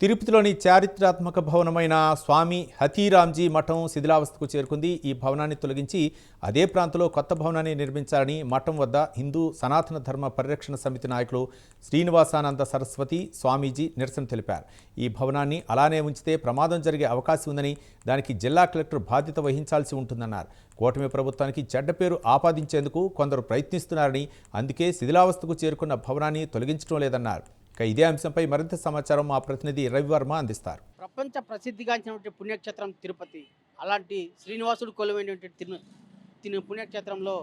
తిరుపతిలోని చారిత్రాత్మక భవనమైన స్వామి హతీరాంజీ మఠం శిథిలావస్థకు చేరుకుంది. ఈ భవనాన్ని తొలగించి అదే ప్రాంతంలో కొత్త భవనాన్ని నిర్మించాలని మఠం వద్ద హిందూ సనాతన ధర్మ పరిరక్షణ సమితి నాయకులు శ్రీనివాసానంద సరస్వతి స్వామీజీ నిరసన తెలిపారు. ఈ భవనాన్ని అలానే ఉంచితే ప్రమాదం జరిగే అవకాశం ఉందని దానికి జిల్లా కలెక్టర్ బాధ్యత వహించాల్సి ఉంటుందన్నారు. కూటమి ప్రభుత్వానికి చెడ్డ పేరు ఆపాదించేందుకు కొందరు ప్రయత్నిస్తున్నారని అందుకే శిథిలావస్థకు చేరుకున్న భవనాన్ని తొలగించడం లేదన్నారు. ఇదే అంశంపై మరింత సమాచారం మా ప్రతినిధి రవివర్మ అందిస్తారు. ప్రపంచ ప్రసిద్ధిగాంచినటువంటి పుణ్యక్షేత్రం తిరుపతి. అలాంటి శ్రీనివాసుడు కొలువైనటువంటి తిను తిరు పుణ్యక్షేత్రంలో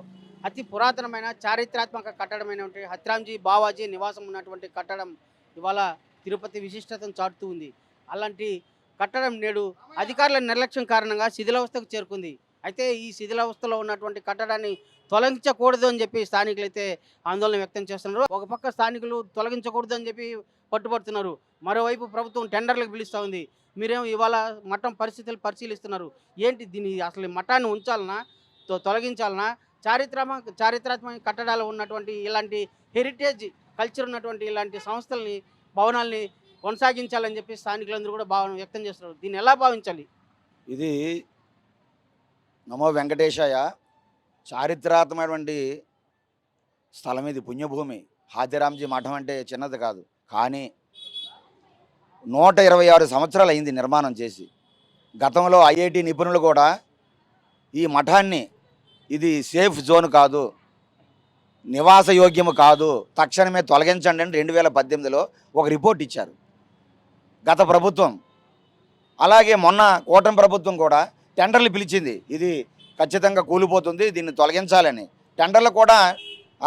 అతి పురాతనమైన చారిత్రాత్మక కట్టడమైనటువంటి హత్రాంజీ బావాజీ నివాసం ఉన్నటువంటి కట్టడం ఇవాళ తిరుపతి విశిష్టతను చాటుతూ ఉంది. అలాంటి కట్టడం నేడు అధికారుల నిర్లక్ష్యం కారణంగా శిథిలావస్థకు చేరుకుంది. అయితే ఈ శిథిలావస్థలో ఉన్నటువంటి కట్టడాన్ని తొలగించకూడదు అని చెప్పి స్థానికులు అయితే ఆందోళన వ్యక్తం చేస్తున్నారు. ఒక పక్క స్థానికులు తొలగించకూడదు అని చెప్పి పట్టుబడుతున్నారు. మరోవైపు ప్రభుత్వం టెండర్లకు పిలుస్తూ ఉంది. మీరేమో ఇవాళ మఠం పరిస్థితులు పరిశీలిస్తున్నారు? ఏంటి దీన్ని అసలు మఠాన్ని ఉంచాలనా? తొలగించాలనా? చారిత్రాత్మక చారిత్రాత్మక కట్టడాలు ఉన్నటువంటి ఇలాంటి హెరిటేజ్ కల్చర్ ఉన్నటువంటి ఇలాంటి సంస్థల్ని భవనాల్ని కొనసాగించాలని చెప్పి స్థానికులందరూ కూడా భావన వ్యక్తం చేస్తున్నారు. దీన్ని ఎలా భావించాలి? ఇది నమో వెంకటేశాయ. చారిత్రాత్మకమైనటువంటి స్థలం ఇది పుణ్యభూమి. హాతిరాంజీ మఠం అంటే చిన్నది కాదు. కానీ నూట ఇరవై ఆరు సంవత్సరాలు అయింది నిర్మాణం చేసి. గతంలో ఐఐటి నిపుణులు కూడా ఈ మఠాన్ని ఇది సేఫ్ జోన్ కాదు నివాసయోగ్యము కాదు తక్షణమే తొలగించండి అని రెండు వేల పద్దెనిమిదిలో ఒక రిపోర్ట్ ఇచ్చారు. గత ప్రభుత్వం. అలాగే మొన్న కూటమి ప్రభుత్వం కూడా టెండర్లు పిలిచింది. ఇది ఖచ్చితంగా కూలిపోతుంది దీన్ని తొలగించాలని. టెండర్లు కూడా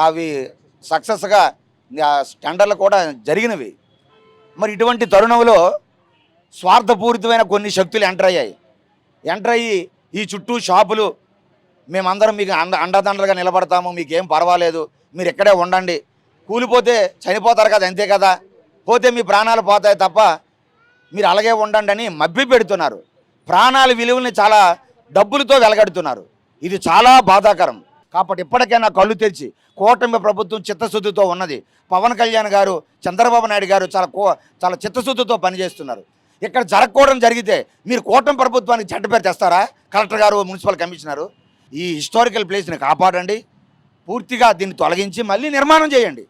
అవి సక్సెస్గా టెండర్లు కూడా జరిగినవి. మరి ఇటువంటి తరుణంలో స్వార్థపూరితమైన కొన్ని శక్తులు ఎంటర్ అయ్యాయి. ఎంటర్ అయ్యి ఈ చుట్టూ షాపులు మేమందరం మీకు అండ అండదండలుగా నిలబడతాము మీకేం పర్వాలేదు మీరు ఇక్కడే ఉండండి. కూలిపోతే చనిపోతారు కదా అంతే కదా. పోతే మీ ప్రాణాలు పోతాయి తప్ప మీరు అలాగే ఉండండి అని మబ్బి పెడుతున్నారు. ప్రాణాల విలువల్ని చాలా డబ్బులతో వెలగడుతున్నారు. ఇది చాలా బాధాకరం. కాబట్టి ఇప్పటికైనా కళ్ళు తెరిచి కూటమి ప్రభుత్వం చిత్తశుద్ధితో ఉన్నది. పవన్ కళ్యాణ్ గారు చంద్రబాబు నాయుడు గారు చాలా కో చాలా చిత్తశుద్ధితో పనిచేస్తున్నారు. ఇక్కడ జరగకూడదు జరిగితే మీరు కూటమి ప్రభుత్వానికి చెడ్డ పేరు తెస్తారా? కలెక్టర్ గారు మున్సిపల్ కమిషనరు ఈ హిస్టారికల్ ప్లేస్ని కాపాడండి. పూర్తిగా దీన్ని తొలగించి మళ్ళీ నిర్మాణం చేయండి.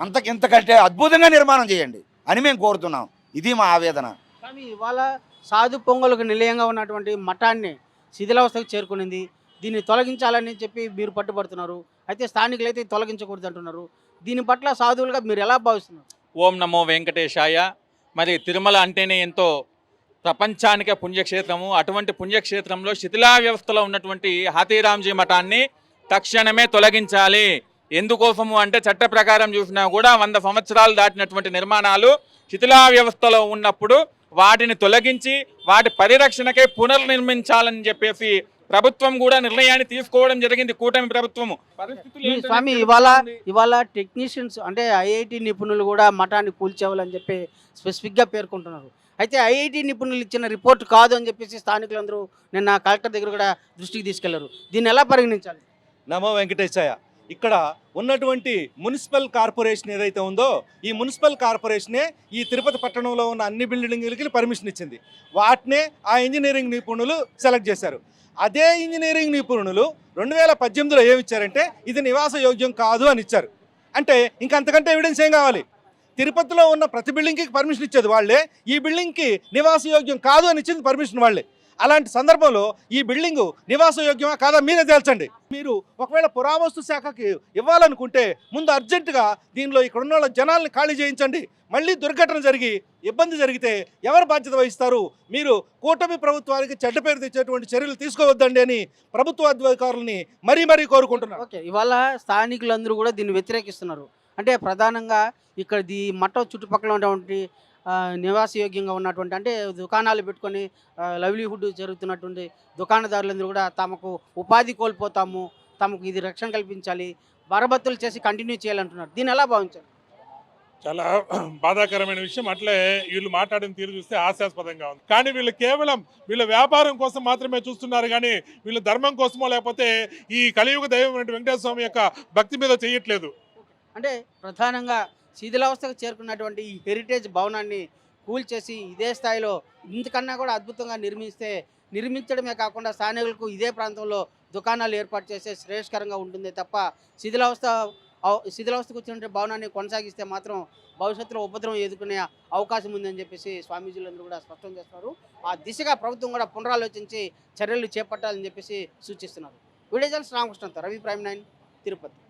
అంతకింతకంటే అద్భుతంగా నిర్మాణం చేయండి అని మేము కోరుతున్నాం. ఇది మా ఆవేదన. కానీ ఇవాళ సాధు పొంగలకు నిలయంగా ఉన్నటువంటి మఠాన్ని శిథిలావస్థకు చేరుకునింది. దీన్ని తొలగించాలని చెప్పి మీరు పట్టుబడుతున్నారు. అయితే స్థానికులు అయితే తొలగించకూడదు అంటున్నారు. దీని పట్ల సాధువులుగా మీరు ఎలా భావిస్తున్నారు? ఓం నమో వెంకటేశాయ. మరి తిరుమల అంటేనే ఎంతో ప్రపంచానికే పుణ్యక్షేత్రము. అటువంటి పుణ్యక్షేత్రంలో శిథిలా వ్యవస్థలో ఉన్నటువంటి హాతీరాంజీ మఠాన్ని తక్షణమే తొలగించాలి. ఎందుకోసము అంటే చట్ట ప్రకారం చూసినా కూడా వంద సంవత్సరాలు దాటినటువంటి నిర్మాణాలు శిథిలా వ్యవస్థలో ఉన్నప్పుడు వాటిని తొలగించి వాటి పరిరక్షణకై పునర్నిర్మించాలని చెప్పేసి ప్రభుత్వం కూడా నిర్ణయాన్ని తీసుకోవడం జరిగింది కూటమి ప్రభుత్వము. స్వామి ఇవాళ. ఇవాళ టెక్నీషియన్స్ అంటే ఐఐటి నిపుణులు కూడా మఠాన్ని కూల్చేవాలని చెప్పి స్పెసిఫిక్గా పేర్కొంటున్నారు. అయితే ఐఐటి నిపుణులు ఇచ్చిన రిపోర్ట్ కాదు అని చెప్పేసి స్థానికులందరూ నిన్న కలెక్టర్ దగ్గర కూడా దృష్టికి తీసుకెళ్ళారు. దీన్ని ఎలా పరిగణించాలి? నమో వెంకటేశయ్య ఇక్కడ ఉన్నటువంటి మున్సిపల్ కార్పొరేషన్ ఏదైతే ఉందో ఈ మున్సిపల్ కార్పొరేషనే ఈ తిరుపతి పట్టణంలో ఉన్న అన్ని బిల్డింగ్లకి పర్మిషన్ ఇచ్చింది. వాటినే ఆ ఇంజనీరింగ్ నిపుణులు సెలెక్ట్ చేశారు. అదే ఇంజనీరింగ్ నిపుణులు రెండు వేల పద్దెనిమిదిలో ఏమిచ్చారంటే ఇది నివాస యోగ్యం కాదు అని ఇచ్చారు. అంటే ఇంక అంతకంటే ఎవిడెన్స్ ఏం కావాలి? తిరుపతిలో ఉన్న ప్రతి బిల్డింగ్కి పర్మిషన్ ఇచ్చేది వాళ్ళే. ఈ బిల్డింగ్కి నివాస యోగ్యం కాదు అని ఇచ్చింది పర్మిషన్ వాళ్ళే. అలాంటి సందర్భంలో ఈ బిల్డింగ్ నివాసయోగ్యమా కాదా మీరే తేల్చండి. మీరు ఒకవేళ పురావస్తు శాఖకి ఇవ్వాలనుకుంటే ముందు అర్జెంటుగా దీనిలో ఇక్కడ ఉన్న వాళ్ళ జనాల్ని ఖాళీ చేయించండి. మళ్ళీ దుర్ఘటన జరిగి ఇబ్బంది జరిగితే ఎవరు బాధ్యత వహిస్తారు? మీరు కూటమి ప్రభుత్వానికి చెడ్డ పేరు తెచ్చేటువంటి చర్యలు తీసుకోవద్దండి అని ప్రభుత్వ అధికారులని మరీ మరీ కోరుకుంటున్నారు. ఓకే ఇవాళ స్థానికులందరూ కూడా దీన్ని వ్యతిరేకిస్తున్నారు. అంటే ప్రధానంగా ఇక్కడ ఈ మఠం చుట్టుపక్కల ఉన్నటువంటి నివాసయోగ్యంగా ఉన్నటువంటి అంటే దుకాణాలు పెట్టుకొని లవ్లీహుడ్ జరుగుతున్నటువంటి దుకాణదారులందరూ కూడా తమకు ఉపాధి కోల్పోతాము తమకు ఇది రక్షణ కల్పించాలి మరమ్మతులు చేసి కంటిన్యూ చేయాలంటున్నారు. దీన్ని ఎలా భావించాలి చాలా బాధాకరమైన విషయం. అట్లే వీళ్ళు మాట్లాడిన తీరు చూస్తే హాస్యాస్పదంగా ఉంది. కానీ వీళ్ళు కేవలం వీళ్ళ వ్యాపారం కోసం మాత్రమే చూస్తున్నారు. కానీ వీళ్ళు ధర్మం కోసమో లేకపోతే ఈ కలియుగ దైవం వెంకటేశ్వర స్వామి యొక్క భక్తి మీద చేయట్లేదు. అంటే ప్రధానంగా శిథిలావస్థకు చేరుకున్నటువంటి ఈ హెరిటేజ్ భవనాన్ని కూల్చేసి ఇదే స్థాయిలో ఇంతకన్నా కూడా అద్భుతంగా నిర్మిస్తే నిర్మించడమే కాకుండా స్థానికులకు ఇదే ప్రాంతంలో దుకాణాలు ఏర్పాటు చేస్తే శ్రేయస్కరంగా ఉంటుంది తప్ప శిథిలావస్థ అవ- శిథిలావస్థకు వచ్చినటువంటి భవనాన్ని కొనసాగిస్తే మాత్రం భవిష్యత్తులో ఉపద్రవం ఎదుర్కొనే అవకాశం ఉందని చెప్పేసి స్వామీజీలందరూ కూడా స్పష్టం చేస్తున్నారు. ఆ దిశగా ప్రభుత్వం కూడా పునరాలోచించి చర్యలు చేపట్టాలని చెప్పేసి సూచిస్తున్నారు. విడేజల్స్ రామకృష్ణతో రవి ప్రైమ్ నైన్ తిరుపతి.